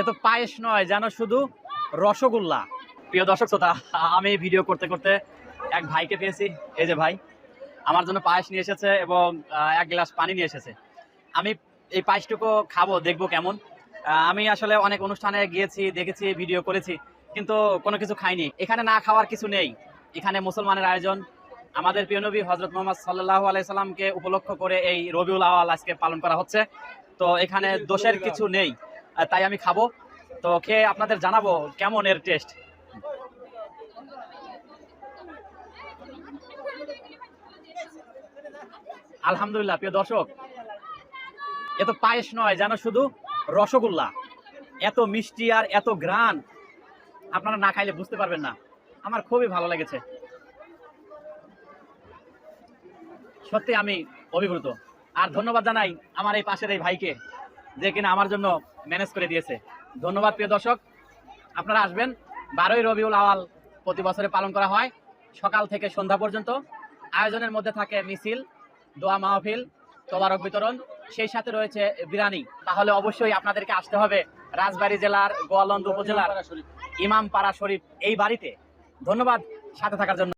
এ তো পায়েস নয় যেন শুধু রসগোল্লা। প্রিয় দর্শক শ্রোতা, আমি ভিডিও করতে করতে এক ভাইকে পেয়েছি। এই যে ভাই, আমার জন্য পায়েস নিয়ে এসেছে এবং এক গ্লাস পানি নিয়ে এসেছে। আমি এই পায়েসটুকু খাব, দেখব কেমন। আমি আসলে অনেক অনুষ্ঠানে গিয়েছি, দেখেছি ভিডিও করেছি, কিন্তু কোনো কিছু খাইনি। এখানে না খাওয়ার কিছু নেই। এখানে মুসলমানের আয়োজন। আমাদের প্রিয় নবী হজরত মোহাম্মদ সাল্লাহ আলাইসাল্লামকে উপলক্ষ করে এই রবিউল আওয়াল আজকে পালন করা হচ্ছে। তো এখানে দোষের কিছু নেই। তাই আমি খাব। তো খেয়ে আপনাদের জানাব কেমন এর টেস্ট আলহামদুলিল্লাহ, প্রিয় দর্শক, এ তো পায়েস নয়, যেন শুধু রসগোল্লা। এত মিষ্টি আর এত গ্রান আপনারা না খাইলে বুঝতে পারবেন না। আমার খুবই ভালো লেগেছে। সত্যি আমি অভিভূত। আর ধন্যবাদ জানাই আমার এই পাশের এই ভাইকে। যে কিনা আমার জন্য ম্যানেজ করে দিয়েছে। ধন্যবাদ প্রিয় দর্শক। আপনারা আসবেন। বারোই রবিউল আওয়াল প্রতি বছরে পালন করা হয়। সকাল থেকে সন্ধ্যা পর্যন্ত। আয়োজনের মধ্যে থাকে মিছিল, দোয়া মাহফিল, তোবারক বিতরণ। সেই সাথে রয়েছে বিরানি। তাহলে অবশ্যই আপনাদেরকে আসতে হবে রাজবাড়ী জেলার গোয়ালন্দ উপজেলার ইমামপাড়া শরীফ এই বাড়িতে। ধন্যবাদ সাথে থাকার জন্য।